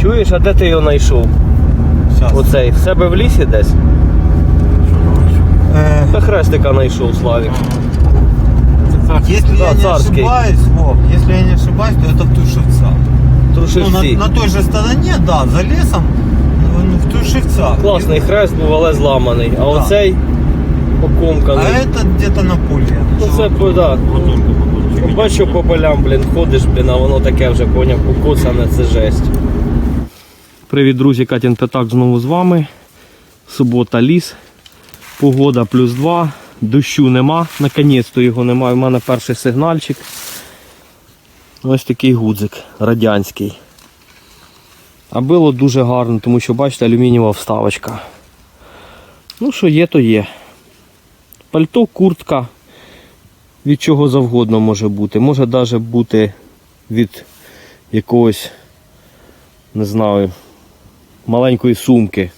Чуєш, а де ти його знайшов? Сейчас. Оцей в себе в лісі десь? Э, Та хрестика знайшов Славік. если Да, я не царский. ошибаюсь, Вов, если я не ошибаюсь, то это в Тушевцах. Ну, Трушивці. на, на той же стороне, да, за лесом, ну, в Тушевцах. Класний хрест був, але зламаний. А оцей А покомканий. это где-то на поле. Ну це по- да. Бачу по полям, блін, ходиш, блін, а воно таке вже поняв, покоцане, це жесть. Привіт, друзі, Катін Пятак знову з вами. Субота ліс. Погода плюс 2. Дощу нема. Наконець-то його немає. У мене перший сигнальчик. Ось такий гудзик радянський. А було дуже гарно, тому що, бачите, алюмінієва вставочка. Ну, що є, то є. Пальто, куртка, від чого завгодно може бути. Може навіть бути від якогось, не знаю, маленької сумки.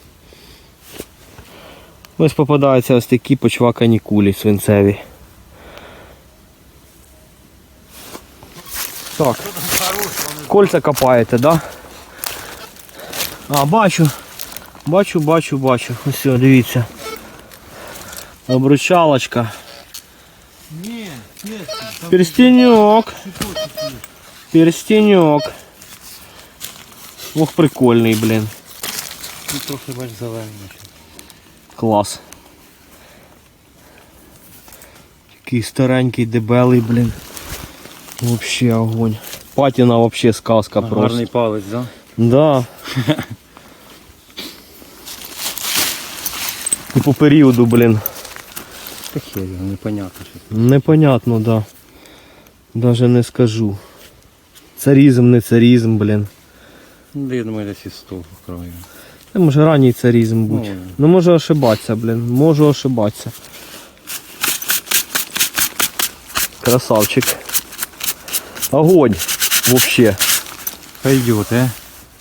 Ось попадаються ось такі почвакані кулі свинцеві. Так. Кольця копаєте, да? А, бачу. Бачу, бачу, бачу. Ось, дивіться. Обручалочка. Цветочек есть. Перстенек. Ох, прикольний, блін. Тут трохи бач зелений. Клас. Такий старенький, дебелий, блін. Вообще огонь. Патіна вообще сказка просто. Гарний палець, да? Да. І по періоду, блін. Та його непонятно що. Непонятно, да. Даже не скажу. Царізм, не царізм, блін. Ну, я думаю, десь із того краю. Це може ранній царізм будь. Ну, Ну можу ошибатися, блін. Можу ошибатися. Красавчик. Огонь. Вообще. Пойдет, е?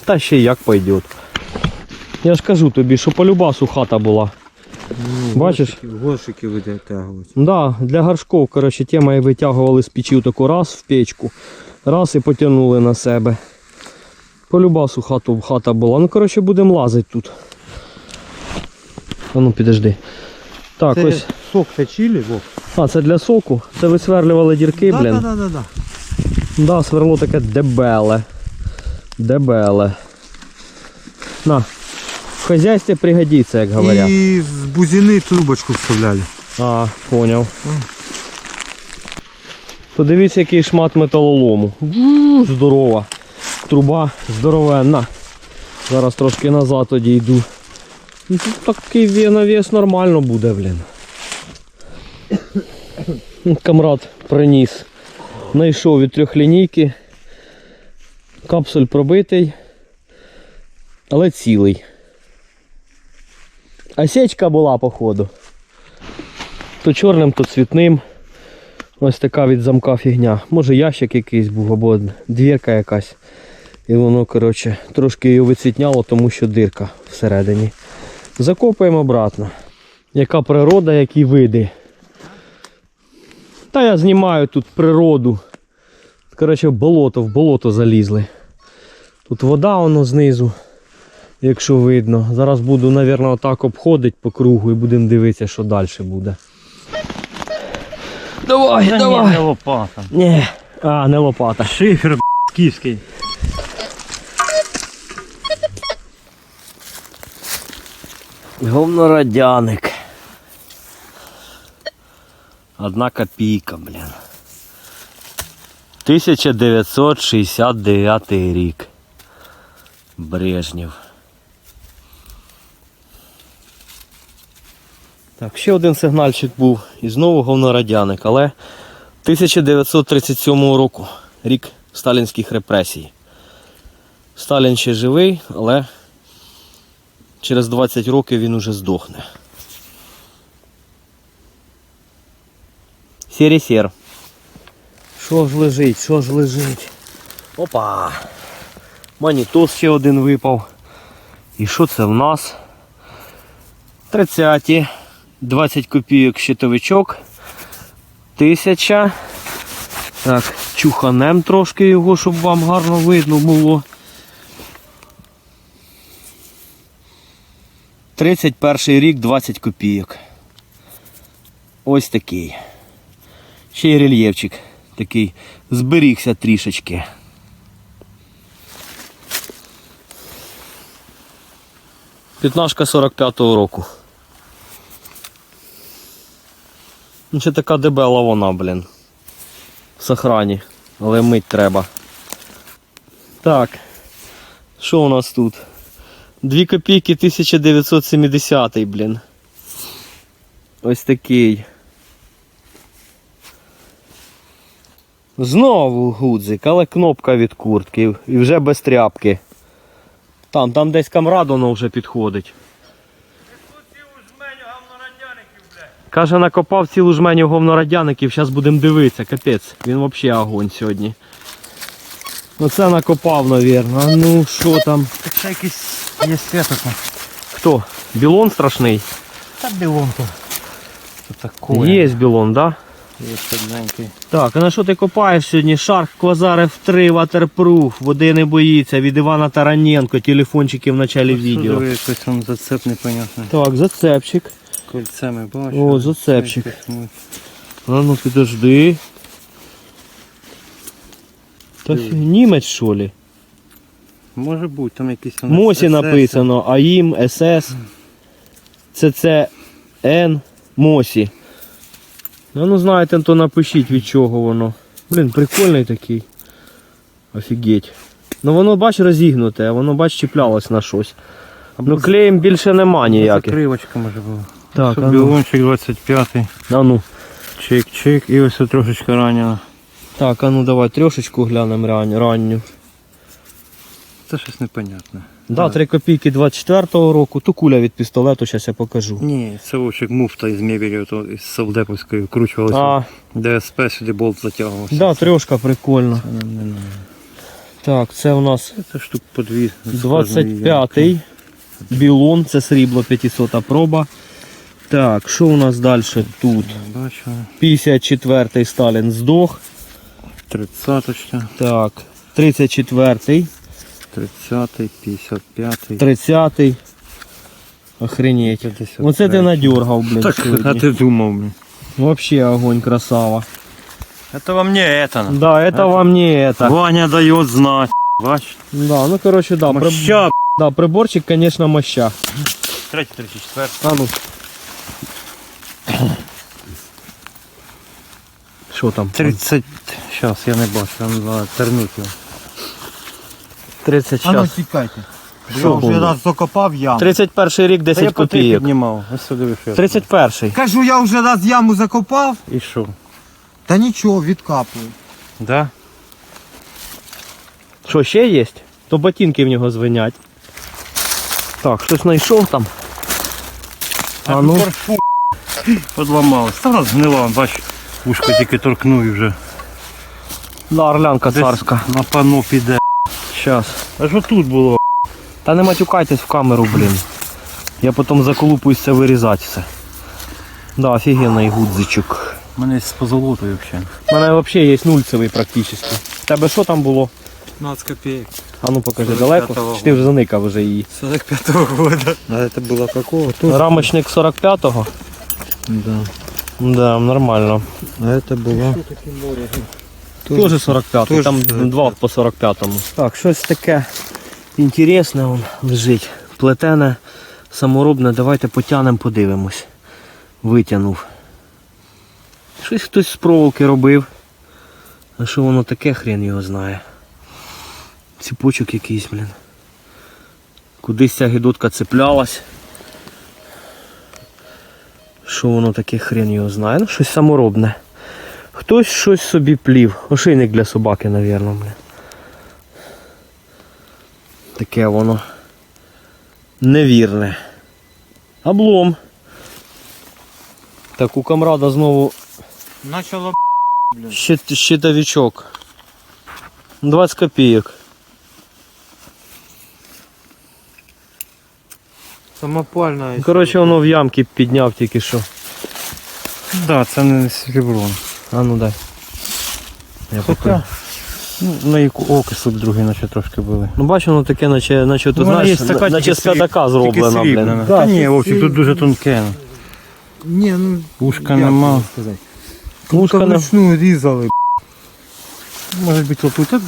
Та ще як пойдет. Я ж кажу тобі, що по любасу хата була. Бачиш? Горшики витягувати. Да, для горшков, коротше, тема і витягували з печі таку раз в печку, раз і потягнули на себе. По любасу хату хата була. Ну, коротше, будемо лазити тут. А ну підожди. Так, Це ось. сок точили, Вов? А, це для соку. Це висверлювали дірки, блін. да, да, да. Да, сверло таке дебеле. Дебеле. На. В хазяйстві пригодиться, як говорять. І з бузини трубочку вставляли. А, поняв. Подивіться, який шмат металолому. Ву, Здорова. Труба здоровенна. Зараз трошки назад одійду. Ну, Тут такий навіс нормально буде, блін. Камрад приніс. Найшов від трьохлінійки. Капсуль пробитий, але цілий. А сечка була, походу. То чорним, то цвітним. Ось така від замка фігня. Може ящик якийсь був або двірка якась. І воно, коротше, трошки її вицвітняло, тому що дирка всередині. Закопуємо обратно. Яка природа, які види. Та я знімаю тут природу. Коротше, в болото, в болото залізли. Тут вода воно знизу, якщо видно. Зараз буду, мабуть, отак обходити по кругу і будемо дивитися, що далі буде. Давай, Та давай. ні, не лопата. Ні. А, не лопата. Шифер, б**, Говнорадяник. Одна копійка, блін. 1969 рік. Брежнєв. Так, ще один сигнальчик був і знову говнорадяник, але 1937 року, рік сталінських репресій. Сталін ще живий, але через 20 років він уже здохне. Сірі-сір. Що ж лежить, що ж лежить? Опа! Манітос ще один випав. І що це в нас? 30 20 копійок щитовичок. Тисяча. Так, чуханем трошки його, щоб вам гарно видно було. 31 рік 20 копійок. Ось такий. Ще й рельєфчик такий зберігся трішечки. П'ятнашка 45-го року. Ну, ще така дебела вона, блін. В сохрані. Але мить треба. Так. Що у нас тут? 2 копійки 1970, блін. Ось такий. Знову гудзик, але кнопка від куртки і вже без тряпки. Там, там десь камрад воно вже підходить. Каже, накопав цілу жменю говнорадяників, зараз будемо дивитися, капець. Він взагалі огонь сьогодні. Оце накопав, навірно. А ну що там? Так ще якийсь є святок. Хто? Білон страшний? Та білонка. Що таке? Є білон, так? Да? Є щоденький. Так, а на що ти копаєш сьогодні? Шарк Квазар F3 Waterproof, води не боїться, від Івана Тараненко, телефончики в началі відео. Диви, якийсь там зацеп непонятний. Так, зацепчик. Кольцями бачу. О, зацепчик. А ну підожди. Та фі- німець що ли? Може бути, там якийсь там Мосі SS. написано, АІМ, СС, ЦЦН, Мосі. Ну, ну знаєте, то напишіть від чого воно. Блін, прикольний такий. Офігеть. Ну воно бач розігнуте, а воно бач чіплялось на щось. Ну клеєм більше нема ніяких. Закривочка може була. Так, а ну. білончик 25 А ну. Чик-чик. І ось тут трошечки ранено. Так, а ну давай трьошечку глянемо ран, ранню. Це щось непонятне. Да, 3 копійки 24-го року, ту куля від пістолету, зараз я покажу. Ні, це вовчик муфта із мебелі, то із Совдеповської вкручувалася. А, ДСП сюди болт затягувався. да, трьошка прикольна. Це не. Так, це у нас Це штук по дві. 25-й білон, це срібло 500 проба. Так, що у нас далі тут? 54-й Сталін здох. 30-ка, Так, 34-й, 30-й, 55-й. 30-й. Охренеть. 53-й. Оце ти надергав, блін, Так, а сьогодні. ти думав, блін. Вообще огонь, красава. Это вам не это. Да, это вам не это. Ваня дает знать. Бач. Да, ну короче, да, при- Моща. да, приборчик, конечно, моща. Третій, третій, четвертий. А ну. Що там? 30. Сейчас, я не бачу, там треба тернути його. 30 А ну час. тікайте. Бо Що я вже було? раз закопав яму. 31 рік 10 я по три копійок. піднімав. Ось сюди вийшов. 31. Кажу, я вже раз яму закопав, І що? та нічого, відкапую. Да? Що, ще є? То ботинки в нього звенять. Так, щось знайшов там. А ну. Фу, подламалось. Та раз гнила, бач, ушко тільки торкнув і вже. Да, орлянка Десь царська. На пану піде. Щас. А що тут було? Та не матюкайтесь в камеру, блін. Я потім заколупуюсь це вирізати все. Да, офігенний гудзичок. У мене з позолотою взагалі. У мене взагалі є нульцевий практично. В тебе що там було? 15 копеек. А ну покажи 45-го далеко. Чи ти вже заникав вже її? 45-го года. А это было какого? Тут. Рамочник 45-го? Да. Да, нормально. А это было. Тоже 45-й, Тоже там 45-й. два по 45-му. Так, щось таке інтересне вон лежить. Плетене, саморобне, давайте потягнемо, подивимось. Витягнув. Щось хтось з проволоки робив. А що воно таке, хрен його знає. Ціпочок якийсь, блін. Кудись ця гідотка цеплялась. Що воно таке, хрен його знає. Ну, щось саморобне. Хтось щось собі плів. Ошейник для собаки, напевно, блін. Таке воно. Невірне. Облом. Так, у камрада знову Начало щит, щитовичок. 20 копійок. самопальная. Коротше, воно в ямки підняв тільки що. Да, це не серебро. А ну дай. Я Хотя, покажу. Ну, на яку окисло б другий наче трошки були. Ну бачу, воно таке, наче, наче ти Ну, вона знаєш, така, наче тільки з п'ятака зроблена, блін. Да, Та ні, це Вовчик, тут дуже тонке. Ні, ну Ушка як нема. вам сказати. Ушка Тут не- вручну різали. Може бути та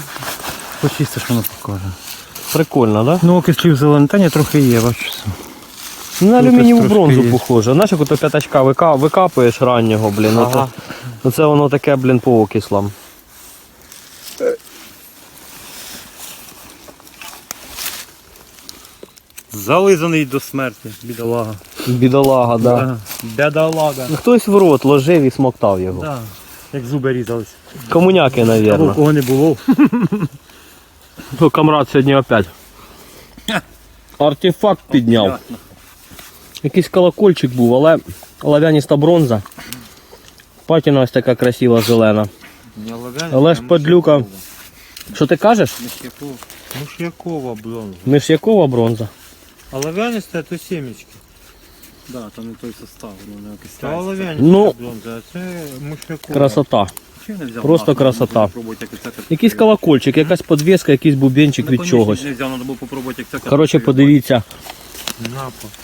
почистиш воно покаже. Прикольно, так? Да? Ну, окислів зелений, та ні, трохи є, бачиш. Ну, на алюмінієву трошки бронзу є. похоже. Знаєш, як ото п'ятачка вика- викапуєш раннього, блін. Ага. Ага. Оце воно таке, блін, по окислам. Зализаний до смерті, бідолага. Бідолага, да. Ага. Бідолага. Ну, Хтось в рот ложив і смоктав його. Да. Як зуби різались. Комуняки, Або навірно. кого не було. Ну, камрад сьогодні опять. Артефакт підняв. Якийсь колокольчик був, але лав'яніста бронза. Патіна ось така красива зелена. Не Але ж а падлюка. Миш'якова. Що ти кажеш? Миш'якова. Блин. Миш'якова бронза. А олов'янисте то семечки. Да, там не той состав, воно не Та олов'янисте Ну. блонза, а це миш'якова. Красота. Просто красота. Як це. Якийсь колокольчик, якась подвіска, якийсь бубенчик від чогось. Не взяв, треба було як це. Коротше, подивіться.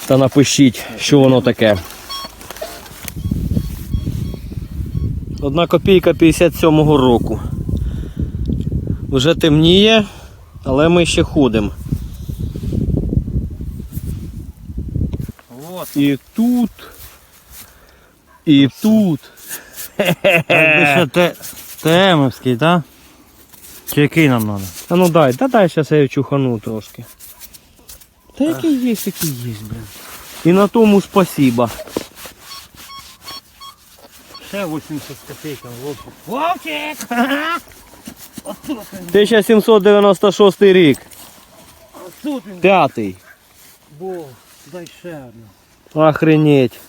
Та напишіть, що воно таке. Одна копійка 57-го року. Вже темніє, але ми ще ходимо. Вот. І тут. І тут. Якби ще ТМовський, так? Чи який нам треба? А ну дай, та дай зараз я чухану трошки. Та який є, такий є, блин. І на тому спасіба. Ще 80 з копійками, Вовчик. Вовчик! 1796 рік. Тут він П'ятий. був. Дай ще одну. Охренеть.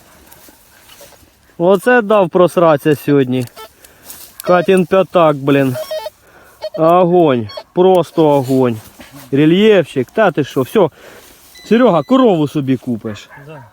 Оце дав просратися сьогодні. Катін п'ятак, блін. Огонь. Просто огонь. Рельєфчик. Та ти що, все. Серега, корову собі купиш. Да.